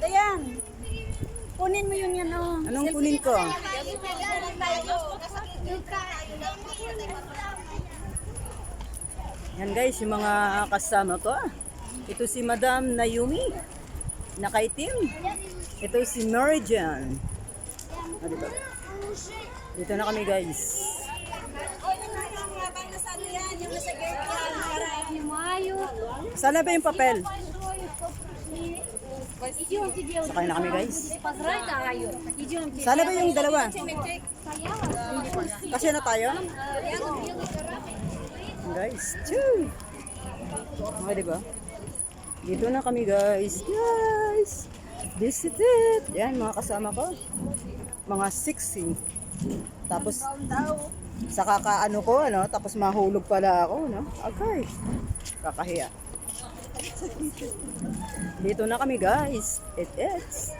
Dayan. Kunin mo yun yan, oh. Anong kunin ko? Yan guys, yung mga kasama ko. Ito si Madam Nayumi. Nakaitim. Ito si Mary Jan. Ah, diba? Dito na kami guys. Sana ba yung papel? Sakay na kami guys. Sana ba yung dalawa? Kasi na tayo? Guys, choo! Okay, diba? Dito na kami guys. Guys! This is it. Yan, mga kasama ko. Mga 60. Tapos, sa kakaano ko, ano, tapos mahulog pala ako, no? Okay. Kakahiya. Dito na kami guys. It is.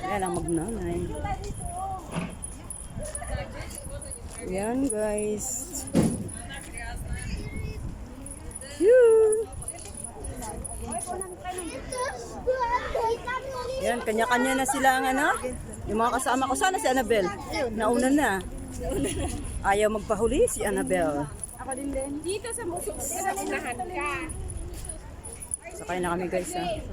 Yan ang magnanay. Yan guys. Phew. Yan, kanya-kanya na sila ang ano. Yung mga kasama ko. Sana si Annabel. Nauna na. Ayaw magpahuli si Annabel. Ako din din. Dito sa musik. Sa unahan ka. Sakay na kami guys ha.